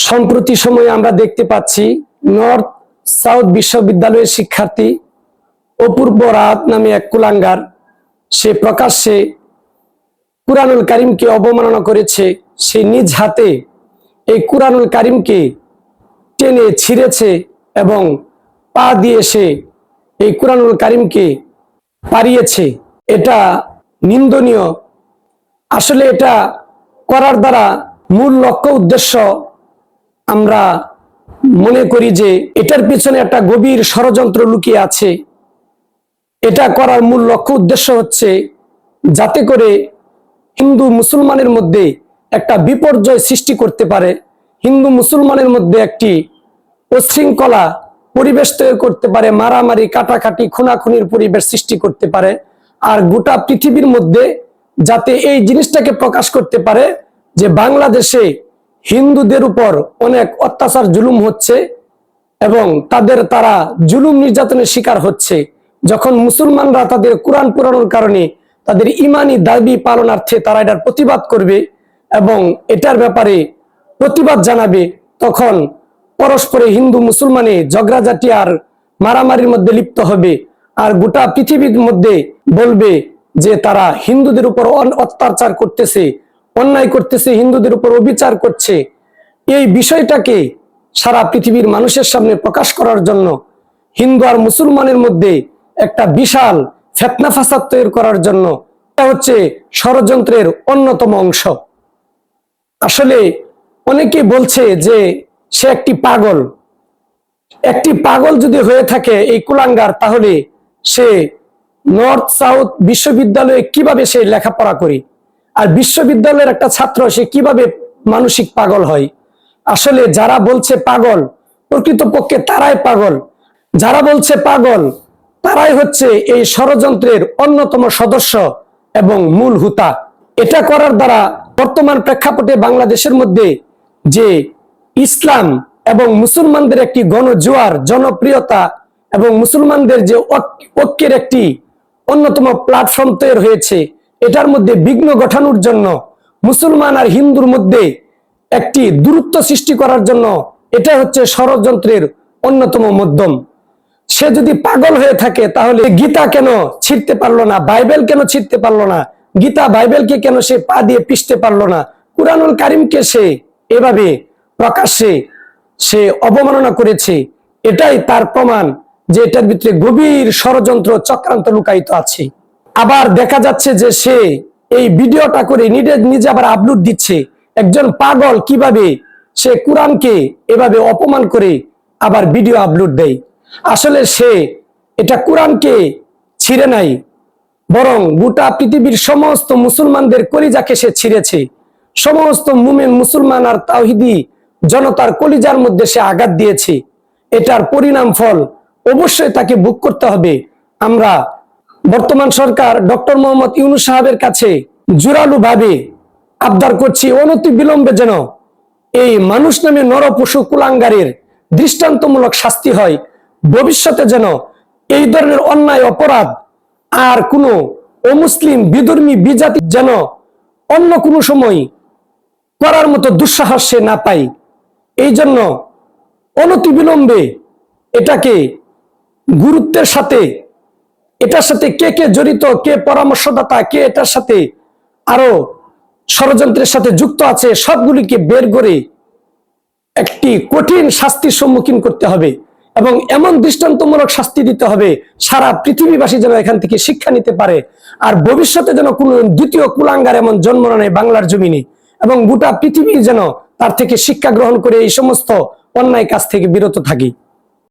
সম্প্রতি সময়ে আমরা দেখতে পাচ্ছি নর্থ সাউথ বিশ্ববিদ্যালয়ের শিক্ষার্থী অপূর্ব রাত নামে এক কুলাঙ্গার। সে প্রকাশ্যে কুরআনুল কারিমকে অবমাননা করেছে। সে নিজ হাতে এই কুরআনুল কারিমকে টেনে ছিঁড়েছে এবং পা দিয়ে সে এই কুরআনুল কারিমকে পারিয়েছে এটা নিন্দনীয়। আসলে এটা করার দ্বারা মূল লক্ষ্য উদ্দেশ্য আমরা মনে করি যে এটার পিছনে একটা গভীর ষড়যন্ত্র লুকিয়ে আছে। এটা করার মূল লক্ষ্য উদ্দেশ্য হচ্ছে যাতে করে হিন্দু মুসলমানের মধ্যে একটা বিপর্যয় সৃষ্টি করতে পারে। হিন্দু মুসলমানের মধ্যে একটি উশৃঙ্খলা পরিবেশ তৈরি করতে পারে, মারামারি, কাটাকাটি, খুনাখুনির পরিবেশ সৃষ্টি করতে পারে। আর গোটা পৃথিবীর মধ্যে যাতে এই জিনিসটাকে প্রকাশ করতে পারে যে বাংলাদেশে হিন্দুদের উপর অনেক অত্যাচার, জুলুম হচ্ছে এবং তাদের তারা জুলুম নির্যাতনের শিকার হচ্ছে। যখন মুসলমানরা তাদের কোরআন পুরানোর কারণে তাদের ইমানি দাবি পালনার্থে তারা এটার প্রতিবাদ করবে এবং এটার ব্যাপারে প্রতিবাদ জানাবে, তখন পরস্পরে হিন্দু মুসলমানে ঝগড়াঝাটি আর মারামারির মধ্যে লিপ্ত হবে। আর গোটা পৃথিবীর মধ্যে বলবে যে তারা হিন্দুদের উপর অত্যাচার করতেছে। অন্যায় করতেছে, হিন্দুদের উপর অবিচার করছে। এই বিষয়টাকে সারা পৃথিবীর মানুষের সামনে প্রকাশ করার জন্য হিন্দু আর মুসলমানের মধ্যে একটা বিশাল ফেতনা ফাসাদ তৈরি করার জন্য এটা হচ্ছে ষড়যন্ত্রের অন্যতম অংশ। আসলে অনেকে বলছে যে সে একটি পাগল। একটি পাগল যদি হয়ে থাকে এই কুলাঙ্গার, তাহলে সে নর্থ সাউথ বিশ্ববিদ্যালয়ে কীভাবে সে লেখাপড়া করে? আর বিশ্ববিদ্যালয়ের একটা ছাত্র, সে কীভাবে মানসিক পাগল হয়? আসলে যারা বলছে পাগল, প্রকৃতপক্ষে তারাই পাগল। যারা বলছে পাগল, তারাই হচ্ছে এই ষড়যন্ত্রের অন্যতম সদস্য এবং মূল হুতা। এটা করার দ্বারা বর্তমান প্রেক্ষাপটে বাংলাদেশের মধ্যে যে ইসলাম এবং মুসলমানদের একটি গণজোয়ার, জনপ্রিয়তা এবং মুসলমানদের যে ঐক- ঐক্যের একটি অন্যতম প্ল্যাটফর্ম তৈরি হয়েছে এটার মধ্যে বিঘ্ন ঘটানোর জন্য মুসলমান আর হিন্দুর মধ্যে একটি দূরত্ব সৃষ্টি করার জন্য এটা হচ্ছে ষড়যন্ত্রের অন্যতম মাধ্যম। সে যদি পাগল হয়ে থাকে তাহলে গীতা কেন ছিঁড়তে পারল না? বাইবেল কেন ছিঁড়তে পারল না? গীতা বাইবেলকে কেন সে পা দিয়ে পিষতে পারল না? কুরআনুল কারিমকে সে এভাবে প্রকাশ্যে সে অবমাননা করেছে। এটাই তার প্রমাণ যে এটার ভিতরে গভীর ষড়যন্ত্র চক্রান্ত লুকায়িত আছে। আবার দেখা যাচ্ছে যে সে এই ভিডিওটা করে নিজে নিজে আবার আপলোড দিচ্ছে। একজন পাগল কীভাবে সে কোরআনকে এভাবে অপমান করে আবার ভিডিও আপলোড দেয়? আসলে সে এটা কোরআনকে ছিঁড়ে নাই, বরং গোটা পৃথিবীর সমস্ত মুসলমানদের কলিজাকে সে ছিঁড়েছে। সমস্ত মুমিন, মুসলমান আর তাওহিদি জনতার কলিজার মধ্যে সে আঘাত দিয়েছে। এটার পরিণাম ফল অবশ্যই তাকে বুক করতে হবে। আমরা বর্তমান সরকার ডক্টর মোহাম্মদ ইউনুস সাহেবের কাছে জোরালো ভাবে আবদার করছি, অনতি বিলম্বে যেন এই মানুষ নামে নর পশু কুলাঙ্গারের দৃষ্টান্তমূলক শাস্তি হয়। ভবিষ্যতে যেন এই ধরনের অন্যায়, অপরাধ আর কোনো অমুসলিম, বিধর্মী, বিজাতি যেন অন্য কোনো সময় করার মতো দুঃসাহস সে না পাই এই জন্য অনতিবিলম্বে এটাকে গুরুত্বের সাথে এটার সাথে কে কে জড়িত, কে পরামর্শদাতা, কে এটার সাথে আরও ষড়যন্ত্রের সাথে যুক্ত আছে, সবগুলিকে বের করে একটি কঠিন শাস্তির সম্মুখীন করতে হবে এবং এমন দৃষ্টান্তমূলক শাস্তি দিতে হবে, সারা পৃথিবীবাসী যেন এখান থেকে শিক্ষা নিতে পারে আর ভবিষ্যতে যেন কোনো দ্বিতীয় কুলাঙ্গার এমন জন্ম নেয় বাংলার জমিনে এবং গোটা পৃথিবী যেন তার থেকে শিক্ষা গ্রহণ করে এই সমস্ত অন্যায় কাজ থেকে বিরত থাকি।